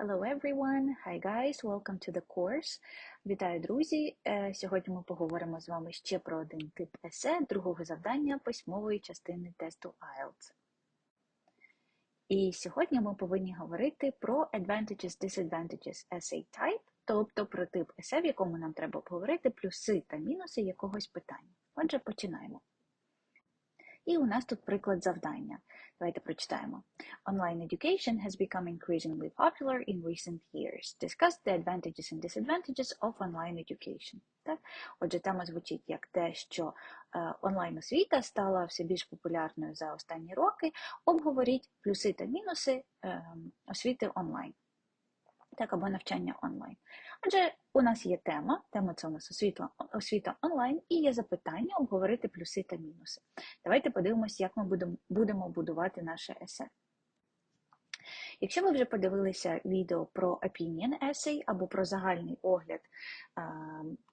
Hello everyone! Hi guys! Welcome to the course. Вітаю, друзі! Е, Сьогодні ми поговоримо з вами ще про один тип есе другого завдання письмової частини тесту IELTS. І сьогодні ми повинні говорити про Advantages, Disadvantages Essay Type, тобто про тип есе, в якому нам треба обговорити плюси та мінуси якогось питання. Отже, починаємо. І у нас тут приклад завдання. Давайте прочитаємо. Online education has become increasingly popular in recent years. Discuss the advantages and disadvantages of online education. Так? Отже, тема звучить як те, що е, онлайн-освіта стала все більш популярною за останні роки. Обговоріть плюси та мінуси е, освіти онлайн. Так, або навчання онлайн. Отже, у нас є тема, тема це у нас освіта, освіта онлайн, і є запитання обговорити плюси та мінуси. Давайте подивимося, як ми будемо, будемо будувати наше есе. Якщо ви вже подивилися відео про opinion essay або про загальний огляд а,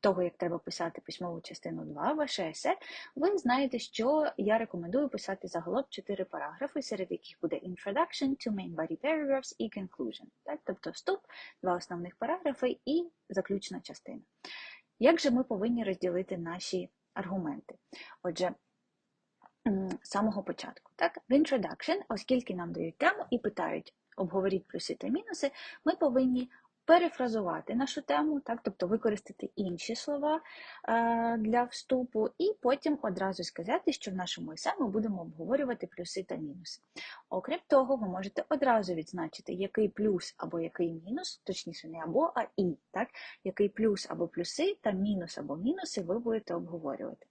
того, як треба писати письмову частину 2, ваше есе, ви знаєте, що я рекомендую писати загалом 4 параграфи, серед яких буде introduction, two main body paragraphs і conclusion. Так? Тобто вступ, два основних параграфи і заключна частина. Як же ми повинні розділити наші аргументи? Отже, з самого початку. Так? В introduction, оскільки нам дають тему і питають, обговоріть плюси та мінуси, ми повинні перефразувати нашу тему, так, тобто використати інші слова е, для вступу, і потім одразу сказати, що в нашому есе ми будемо обговорювати плюси та мінуси. Окрім того, ви можете одразу відзначити, який плюс або який мінус, точніше, не або, а і, так, який плюс або плюси та мінус або мінуси ви будете обговорювати.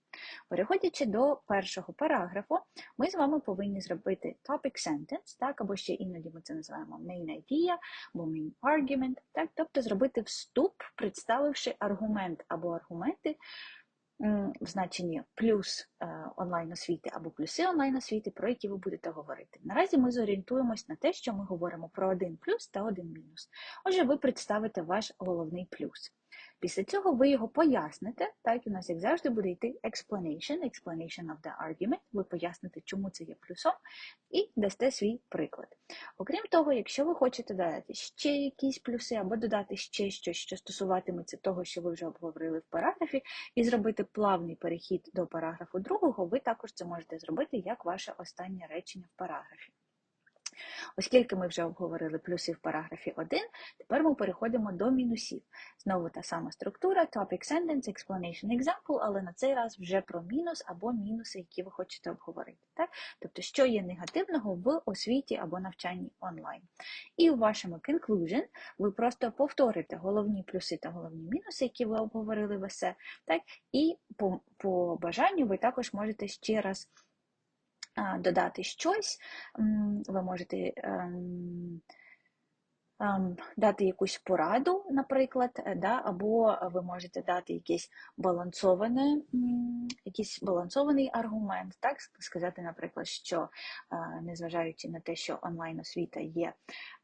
Переходячи до першого параграфу, ми з вами повинні зробити topic sentence, так, або ще іноді ми це називаємо main idea або main argument, так, тобто зробити вступ, представивши аргумент або аргументи в значенні плюс онлайн освіти або плюси онлайн освіти, про які ви будете говорити. Наразі ми зорієнтуємось на те, що ми говоримо про один плюс та один мінус. Отже, ви представите ваш головний плюс. Після цього ви його поясните, так, у нас, як завжди, буде йти explanation, explanation of the argument, ви поясните, чому це є плюсом, і дасте свій приклад. Окрім того, якщо ви хочете додати ще якісь плюси, або додати ще щось, що стосуватиметься того, що ви вже обговорили в параграфі, і зробити плавний перехід до параграфу другого, ви також це можете зробити як ваше останнє речення в параграфі. Оскільки ми вже обговорили плюси в параграфі 1, тепер ми переходимо до мінусів. Знову та сама структура, topic sentence, explanation example, але на цей раз вже про мінус або мінуси, які ви хочете обговорити. Так? Тобто, що є негативного в освіті або навчанні онлайн. І у вашому conclusion ви просто повторите головні плюси та головні мінуси, які ви обговорили в есе, так? і по, по бажанню ви також можете ще раз додати щось, ви можете ем, дати якусь пораду, наприклад, е, да, або ви можете дати якийсь балансований, якийсь балансований аргумент, так, сказати, наприклад, що е, незважаючи на те, що онлайн-освіта є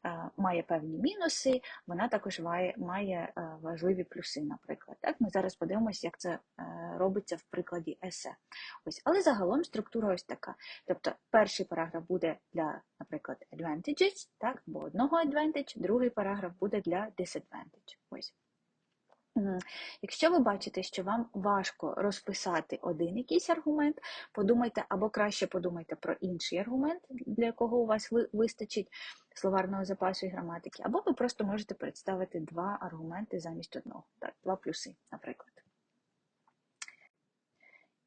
Е, має певні мінуси, вона також має має е, важливі плюси, наприклад. Так, Ми зараз подивимося, як це е, робиться в прикладі есе. Ось, Але загалом структура ось така. Тобто перший параграф буде для, наприклад, advantages, так, або одного advantage, другий параграф буде для disadvantage. Ось. Якщо ви бачите, що вам важко розписати один якийсь аргумент, подумайте, або краще подумайте про інший аргумент, для якого у вас вистачить словарного запасу і граматики, або ви просто можете представити два аргументи замість одного, так, два плюси, наприклад.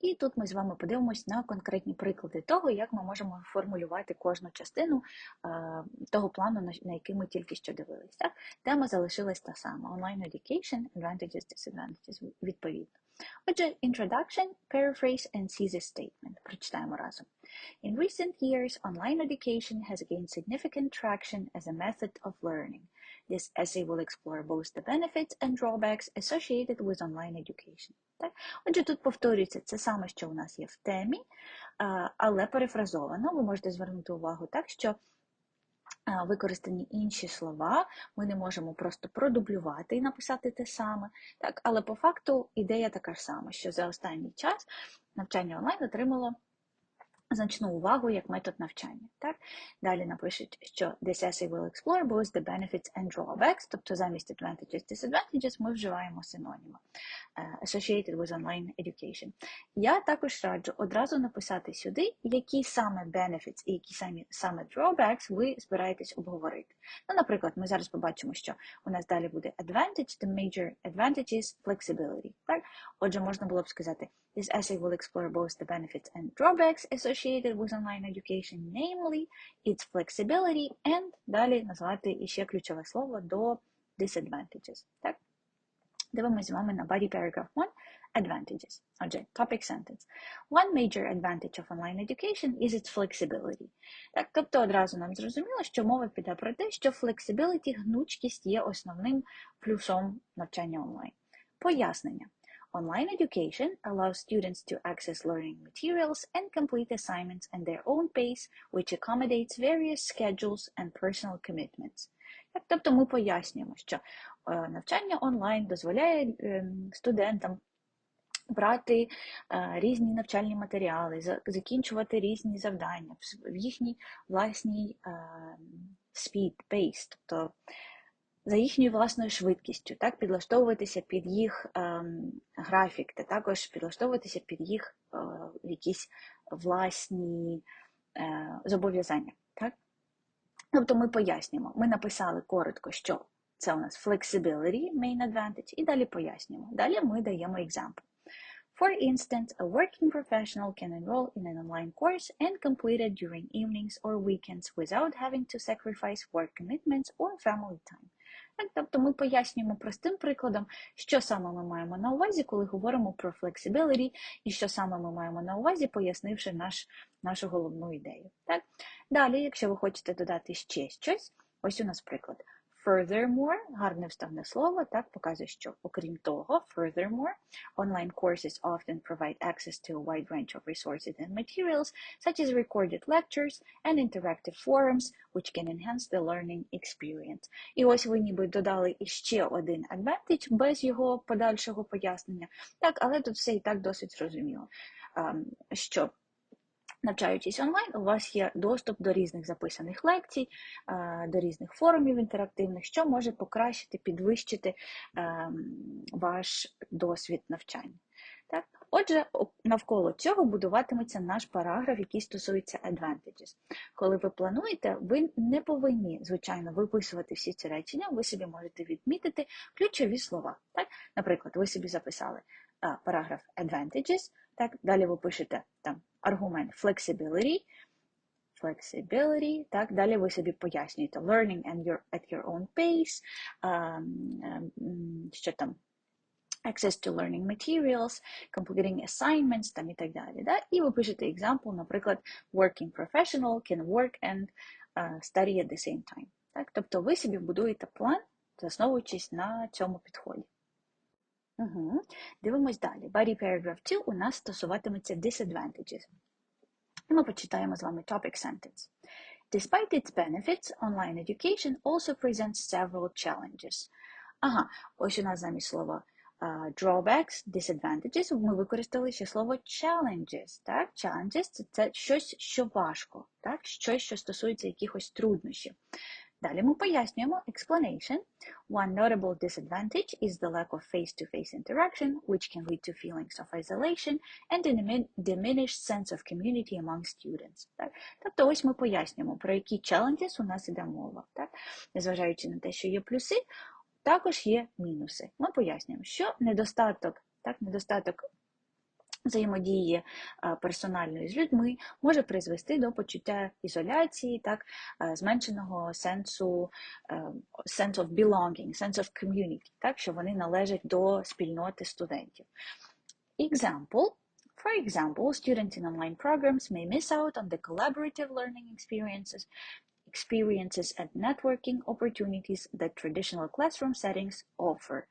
І тут ми з вами подивимось на конкретні приклади того, як ми можемо формулювати кожну частину е, того плану, на який ми тільки що дивилися. Тема залишилась та сама: Online Education, Advantages, Disadvantages, відповідно. Отже, Introduction, Paraphrase and Thesis Statement. Прочитаємо разом. In recent years, online education has gained significant traction as a method of learning. This essay will explore both the benefits and drawbacks associated with online education. Так? Отже, тут повторюється це саме, що у нас є в темі, але перефразовано. Ви можете звернути увагу так, що використані інші слова, ми не можемо просто продублювати і написати те саме. Так? Але по факту ідея така ж сама, що за останній час навчання онлайн отримало значну увагу як метод навчання. Так? Далі напишуть, що this essay will explore both the benefits and drawbacks, тобто замість advantages, disadvantages ми вживаємо синоніми е, associated with online education. Я також раджу одразу написати сюди, які саме benefits і які самі, саме drawbacks ви збираєтесь обговорити. Ну, Наприклад, ми зараз побачимо, що у нас далі буде advantage, the major advantage is flexibility. Так? Отже, можна було б сказати, This essay will explore both the benefits and drawbacks associated with online education, namely its flexibility, and далі назвати іще ключове слово до disadvantages. Так? Дивимося з вами на body paragraph 1 advantages. Отже, topic sentence. One major advantage of online education is its flexibility. Так, тобто одразу нам зрозуміло, що мова піде про те, що flexibility, гнучкість є основним плюсом навчання онлайн. Пояснення. Online education allows students to access learning materials and complete assignments at their own pace, which accommodates various schedules and personal commitments. Тобто ми пояснюємо, що навчання онлайн дозволяє студентам брати різні навчальні матеріали, закінчувати різні завдання в їхній власній speed, pace, тобто за їхньою власною швидкістю, так, підлаштовуватися під їх ем, графік, та також підлаштовуватися під їх е, якісь власні е, зобов'язання. Так? Тобто ми пояснюємо, ми написали коротко, що це у нас flexibility, main advantage, і далі пояснюємо. Далі ми даємо example. For instance, a working professional can enroll in an online course and complete it during evenings or weekends without having to sacrifice work commitments or family time. Тобто ми пояснюємо простим прикладом, що саме ми маємо на увазі, коли говоримо про flexibility, і що саме ми маємо на увазі, пояснивши наш, нашу головну ідею. Так? Далі, якщо ви хочете додати ще щось, ось у нас приклад. Furthermore, гарне вставне слово, так, показує, що окрім того, furthermore, online courses often provide access to a wide range of resources and materials, such as recorded lectures and interactive forums, which can enhance the learning experience. І ось ви ніби додали іще один advantage без його подальшого пояснення. Так, але тут все і так досить зрозуміло, що Навчаючись онлайн, у вас є доступ до різних записаних лекцій, до різних форумів інтерактивних, що може покращити, підвищити ем, ваш досвід навчання. Так? Отже, навколо цього будуватиметься наш параграф, який стосується advantages. Коли ви плануєте, ви не повинні, звичайно, виписувати всі ці речення, ви собі можете відмітити ключові слова. Так? Наприклад, ви собі записали параграф advantages, так? далі ви пишете там аргумент flexibility, flexibility, так, далі ви собі пояснюєте learning and your, at your own pace, um, um, що там, access to learning materials, completing assignments там і так далі. Да? І ви пишете example, наприклад, working professional can work and uh, study at the same time. Так? Тобто ви собі будуєте план, засновуючись на цьому підході. Угу. Дивимось далі. Body paragraph 2 у нас стосуватиметься disadvantages. І ми почитаємо з вами topic sentence. Despite its benefits, online education also presents several challenges. Ага, ось у нас замість слова uh, drawbacks, disadvantages, ми використали ще слово challenges. Так? Challenges – це, це щось, що важко, так? щось, що стосується якихось труднощів. Далі ми пояснюємо explanation. One notable disadvantage is the lack of face-to-face -face interaction, which can lead to feelings of isolation and a diminished sense of community among students. Так? Тобто ось ми пояснюємо, про які challenges у нас іде мова. Так? Незважаючи на те, що є плюси, також є мінуси. Ми пояснюємо, що недостаток, так, недостаток взаємодії персональної з людьми може призвести до почуття ізоляції, так, зменшеного сенсу sense of belonging, sense of community, так, що вони належать до спільноти студентів. Example. For example, students in online programs may miss out on the collaborative learning experiences experiences and networking opportunities that traditional classroom settings offer.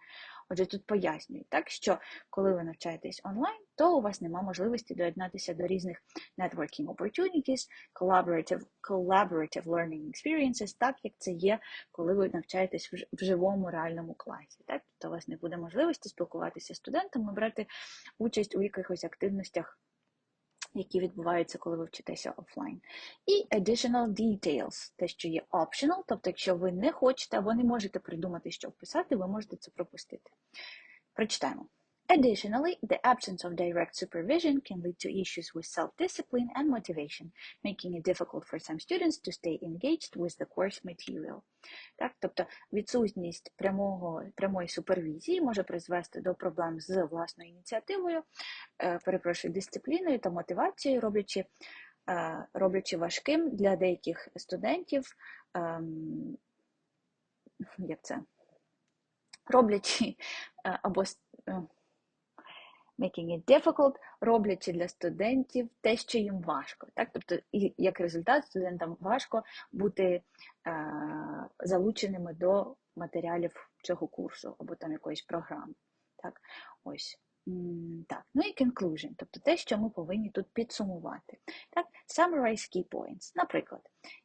Отже, тут пояснюють, так, що коли ви навчаєтесь онлайн, то у вас нема можливості доєднатися до різних networking opportunities, collaborative collaborative learning experiences, так як це є, коли ви навчаєтесь в живому реальному класі. Так? Тобто у вас не буде можливості спілкуватися з студентами, брати участь у якихось активностях які відбуваються, коли ви вчитеся офлайн. І additional details, те, що є optional, тобто, якщо ви не хочете або не можете придумати, що вписати, ви можете це пропустити. Прочитаємо. Additionally, the absence of direct supervision can lead to issues with self-discipline and motivation, making it difficult for some students to stay engaged with the course material. Так, тобто відсутність прямого, прямої супервізії може призвести до проблем з власною ініціативою, е, перепрошую, дисципліною та мотивацією, роблячи, е, роблячи важким для деяких студентів, ем, як це, роблячи е, або making it difficult, роблячи для студентів те, що їм важко. Так? Тобто, і як результат, студентам важко бути е, залученими до матеріалів цього курсу або там якоїсь програми. Так? Ось. Так, ну і conclusion, тобто те, що ми повинні тут підсумувати. Так, summarize key points. Наприклад,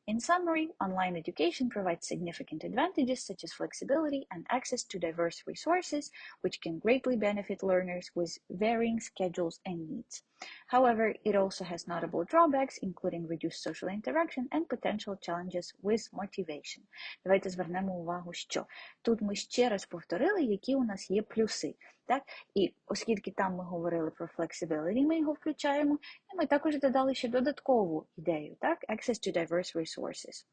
in summary, online education provides significant advantages such as flexibility and access to diverse resources, which can greatly benefit learners with varying schedules and needs. However, it also has notable drawbacks, including reduced social interaction and potential challenges with motivation. Давайте звернемо увагу, що тут ми ще раз повторили, які у нас є плюси. Так? І оскільки там ми говорили про flexibility, ми його включаємо, і ми також додали ще додаткову ідею, так? Access to diverse resources.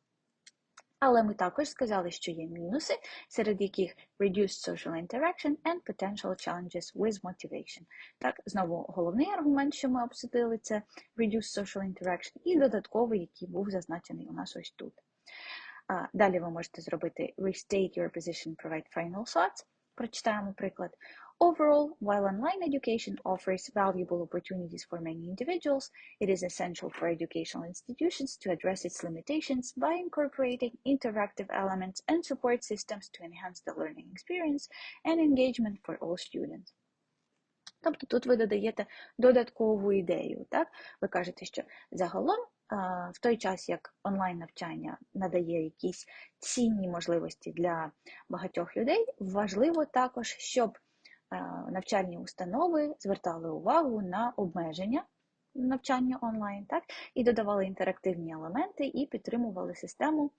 Але ми також сказали, що є мінуси, серед яких reduced social interaction and potential challenges with motivation. Так, знову головний аргумент, що ми обсудили, це reduced social interaction, і додатковий, який був зазначений у нас ось тут. Далі ви можете зробити restate your position, provide final thoughts. Прочитаємо приклад. Overall, while online education offers valuable opportunities for many individuals, it is essential for educational institutions to address its limitations by incorporating interactive elements and support systems to enhance the learning experience and engagement for all students. Тобто тут ви додаєте додаткову ідею. Так? Ви кажете, що загалом в той час, як онлайн-навчання надає якісь цінні можливості для багатьох людей, важливо також, щоб навчальні установи звертали увагу на обмеження навчання онлайн, так? і додавали інтерактивні елементи і підтримували систему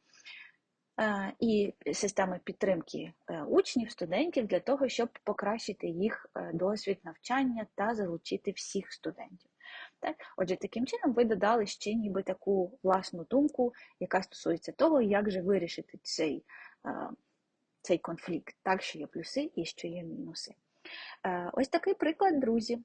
е, і системи підтримки е, учнів, студентів для того, щоб покращити їх е, досвід навчання та залучити всіх студентів. Так? Отже, таким чином ви додали ще ніби таку власну думку, яка стосується того, як же вирішити цей, цей конфлікт, так, що є плюси і що є мінуси. Е, Ось такий приклад, друзі.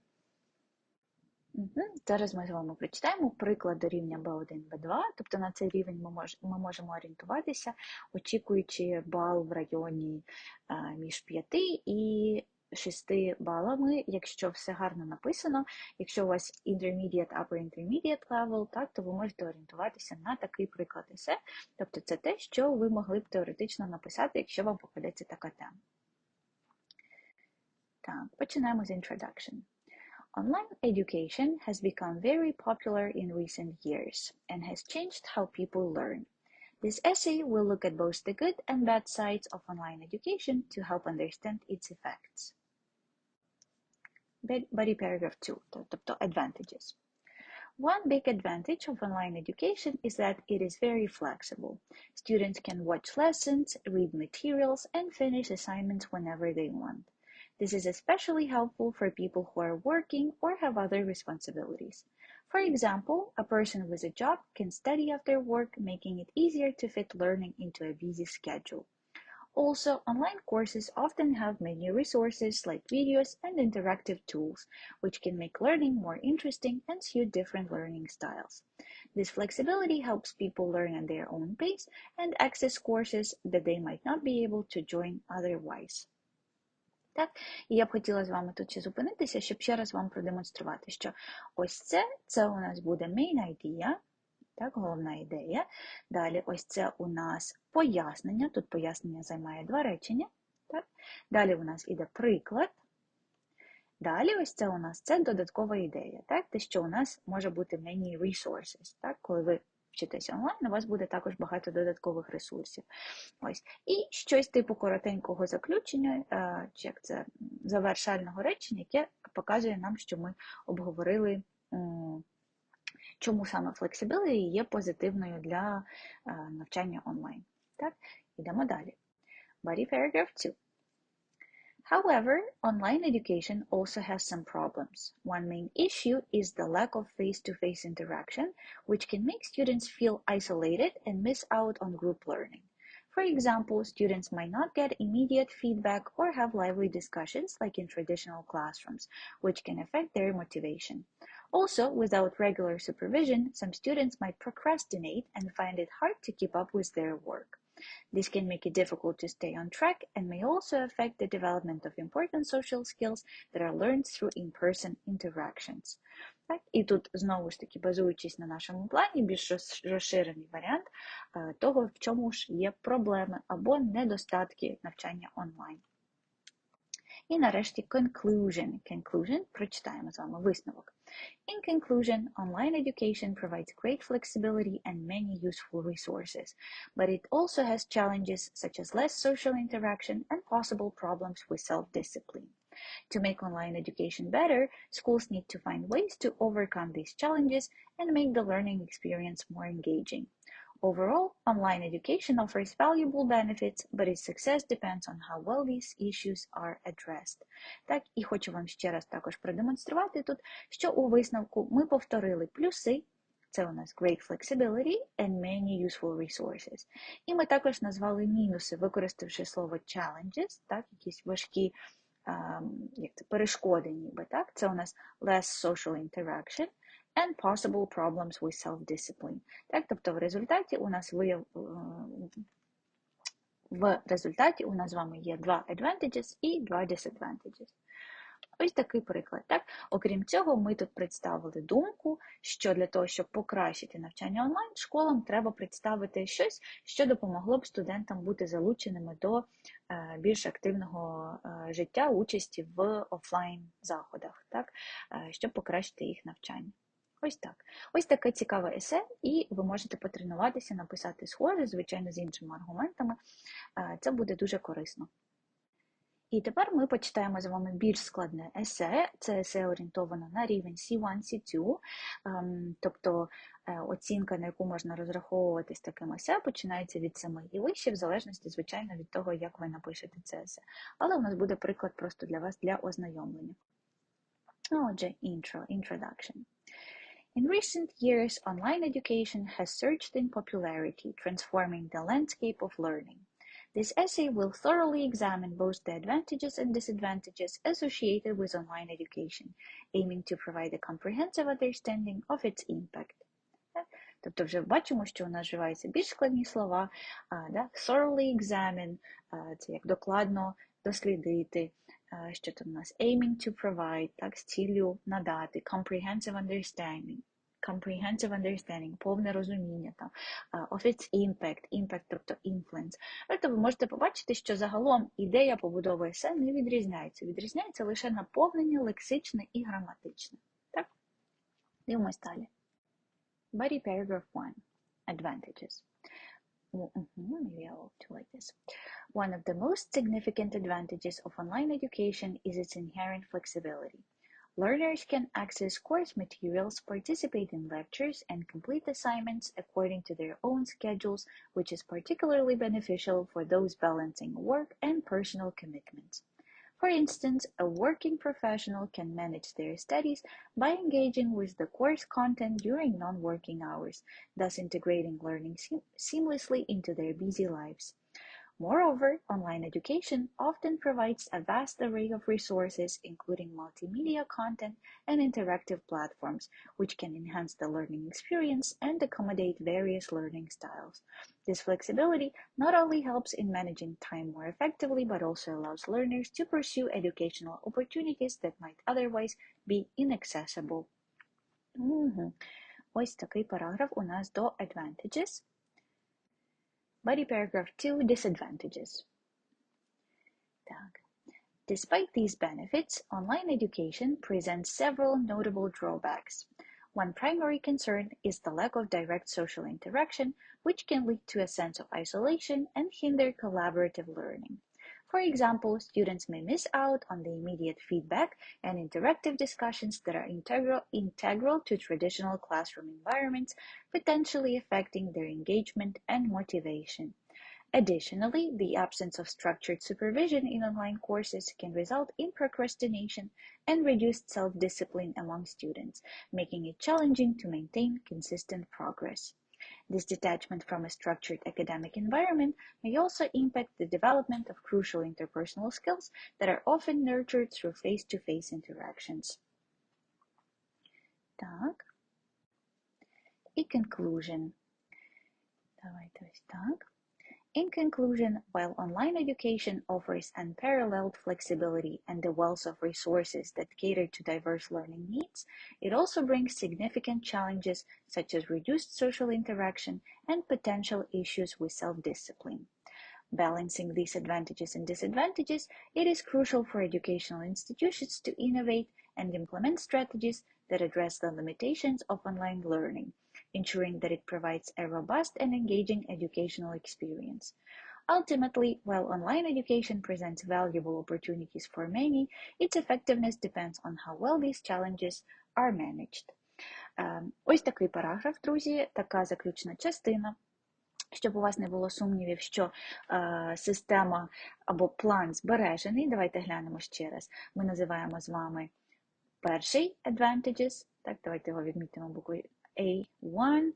Зараз ми з вами прочитаємо приклад до рівня B1, B2, тобто на цей рівень ми, мож, ми можемо орієнтуватися, очікуючи бал в районі е, між 5 і 6 балами, якщо все гарно написано. Якщо у вас intermediate, upper intermediate level, так, то ви можете орієнтуватися на такий приклад есе, тобто це те, що ви могли б теоретично написати, якщо вам попадеться така тема. Так, починаємо з introduction. Online education has become very popular in recent years and has changed how people learn. This essay will look at both the good and bad sides of online education to help understand its effects. Body body paragraph 2, то- тобто advantages. One big advantage of online education is that it is very flexible. Students can watch lessons, read materials, and finish assignments whenever they want. This is especially helpful for people who are working or have other responsibilities. For example, a person with a job can study after work, making it easier to fit learning into a busy schedule. Also, online courses often have many resources like videos and interactive tools, which can make learning more interesting and suit different learning styles. This flexibility helps people learn at their own pace and access courses that they might not be able to join otherwise. Так, і я б хотіла з вами тут ще зупинитися, щоб ще раз вам продемонструвати, що ось це, це у нас буде main idea, так, головна ідея. Далі ось це у нас пояснення. Тут пояснення займає два речення. Так? Далі у нас іде приклад. Далі ось це у нас це додаткова ідея. Так? Те, що у нас може бути many resources. Так? Коли ви вчитеся онлайн, у вас буде також багато додаткових ресурсів. Ось. І щось типу коротенького заключення, е, чи як це завершального речення, яке показує нам, що ми обговорили чому саме flexibility є позитивною для навчання онлайн. Так, ідемо далі. Body paragraph 2. However, online education also has some problems. One main issue is the lack of face-to-face interaction, which can make students feel isolated and miss out on group learning. For example, students might not get immediate feedback or have lively discussions like in traditional classrooms, which can affect their motivation. Also, without regular supervision, some students might procrastinate and find it hard to keep up with their work. This can make it difficult to stay on track and may also affect the development of important social skills that are learned through in-person interactions. Так? І тут, знову ж таки, базуючись на нашому плані, більш розширений варіант того, в чому ж є проблеми або недостатки навчання онлайн. І нарешті conclusion. Conclusion прочитаємо з вами висновок. In conclusion, online education provides great flexibility and many useful resources, but it also has challenges such as less social interaction and possible problems with self-discipline. To make online education better, schools need to find ways to overcome these challenges and make the learning experience more engaging. Overall, online education offers valuable benefits, but its success depends on how well these issues are addressed. Так, і хочу вам ще раз також продемонструвати тут, що у висновку ми повторили плюси. Це у нас great flexibility and many useful resources. І ми також назвали мінуси, використавши слово challenges, так, якісь важкі як це, перешкоди, ніби так. Це у нас less social interaction and possible problems with self-discipline. Так, тобто в результаті у нас вияв... в результаті у нас з вами є два advantages і два disadvantages. Ось такий приклад. Так? Окрім цього, ми тут представили думку, що для того, щоб покращити навчання онлайн, школам треба представити щось, що допомогло б студентам бути залученими до більш активного життя, участі в офлайн заходах, так? щоб покращити їх навчання. Ось так. Ось таке цікаве есе, і ви можете потренуватися, написати схоже, звичайно, з іншими аргументами. Це буде дуже корисно. І тепер ми почитаємо з вами більш складне есе. Це есе орієнтовано на рівень C1, C2, ем, тобто е, оцінка, на яку можна розраховувати з таким есе, починається від 7 і вище, в залежності, звичайно, від того, як ви напишете це есе. Але у нас буде приклад просто для вас для ознайомлення. Отже, intro, introduction. In recent years, online education has surged in popularity, transforming the landscape of learning. This essay will thoroughly examine both the advantages and disadvantages associated with online education, aiming to provide a comprehensive understanding of its impact. Тобто вже бачимо, що у нас вживаються більш складні слова, да? thoroughly examine, це як докладно дослідити, що тут у нас aiming to provide, так, з ціллю надати, comprehensive understanding, comprehensive understanding, повне розуміння там, of its impact, impact, тобто influence. Тобто ви можете побачити, що загалом ідея побудови есе не відрізняється. Відрізняється лише наповнення лексичне і граматичне. Так? Дивимось далі. Body paragraph 1. Advantages. Mm-hmm, maybe I'll do like this. One of the most significant advantages of online education is its inherent flexibility. Learners can access course materials, participate in lectures, and complete assignments according to their own schedules, which is particularly beneficial for those balancing work and personal commitments. For instance, a working professional can manage their studies by engaging with the course content during non-working hours, thus integrating learning seamlessly into their busy lives. Moreover, online education often provides a vast array of resources, including multimedia content and interactive platforms, which can enhance the learning experience and accommodate various learning styles. This flexibility not only helps in managing time more effectively, but also allows learners to pursue educational opportunities that might otherwise be inaccessible. Mm-hmm. Ось такий параграф у нас до advantages. Body paragraph 2 Disadvantages. Despite these benefits, online education presents several notable drawbacks. One primary concern is the lack of direct social interaction, which can lead to a sense of isolation and hinder collaborative learning. For example, students may miss out on the immediate feedback and interactive discussions that are integral, integral to traditional classroom environments, potentially affecting their engagement and motivation. Additionally, the absence of structured supervision in online courses can result in procrastination and reduced self-discipline among students, making it challenging to maintain consistent progress. This detachment from a structured academic environment may also impact the development of crucial interpersonal skills that are often nurtured through face-to-face interactions. Так. І conclusion. Давайте ось так. In conclusion, while online education offers unparalleled flexibility and a wealth of resources that cater to diverse learning needs, it also brings significant challenges such as reduced social interaction and potential issues with self-discipline. Balancing these advantages and disadvantages, it is crucial for educational institutions to innovate and implement strategies that address the limitations of online learning, ensuring that it provides a robust and engaging educational experience. Ultimately, while online education presents valuable opportunities for many, its effectiveness depends on how well these challenges are managed. Ем, Ось такий параграф, друзі, така заключна частина. Щоб у вас не було сумнівів, що е, система або план збережений, давайте глянемо ще раз. Ми називаємо з вами перший advantages, так, давайте його відмітимо буквою A1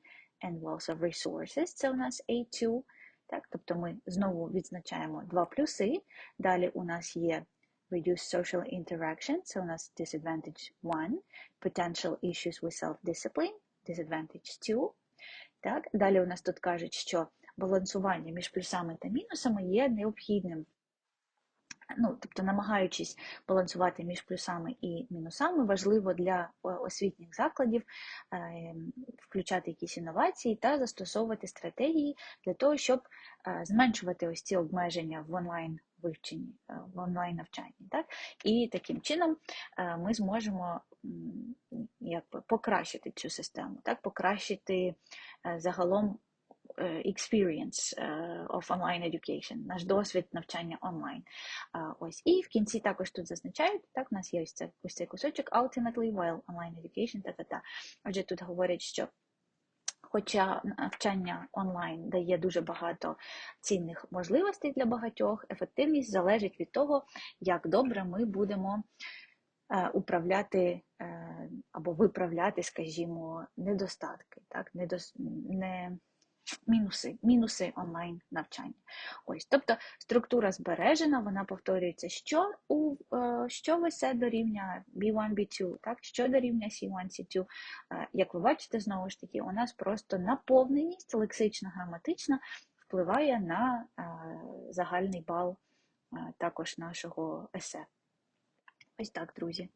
and wealth of resources, це у нас A2. Так, тобто ми знову відзначаємо два плюси. Далі у нас є reduced social interaction, це у нас disadvantage 1, potential issues with self-discipline, disadvantage 2. Так, далі у нас тут кажуть, що балансування між плюсами та мінусами є необхідним. Ну, тобто, намагаючись балансувати між плюсами і мінусами, важливо для освітніх закладів е, включати якісь інновації та застосовувати стратегії для того, щоб е, зменшувати ось ці обмеження в онлайн вивченні, е, в онлайн навчанні. Так? І таким чином ми зможемо якби, покращити цю систему, так? покращити загалом experience of online education, наш досвід навчання онлайн. Ось. І в кінці також тут зазначають, так, у нас є ось, це, ось цей кусочок ultimately while online education, та-та-та. Отже, тут говорять, що Хоча навчання онлайн дає дуже багато цінних можливостей для багатьох, ефективність залежить від того, як добре ми будемо управляти або виправляти, скажімо, недостатки, так, недос... не мінуси, мінуси онлайн навчання. Ось, тобто структура збережена, вона повторюється, що у що весе до рівня B1, B2, так, що до рівня C1, C2. Як ви бачите, знову ж таки, у нас просто наповненість лексично-граматична впливає на загальний бал також нашого есе. Ось так, друзі.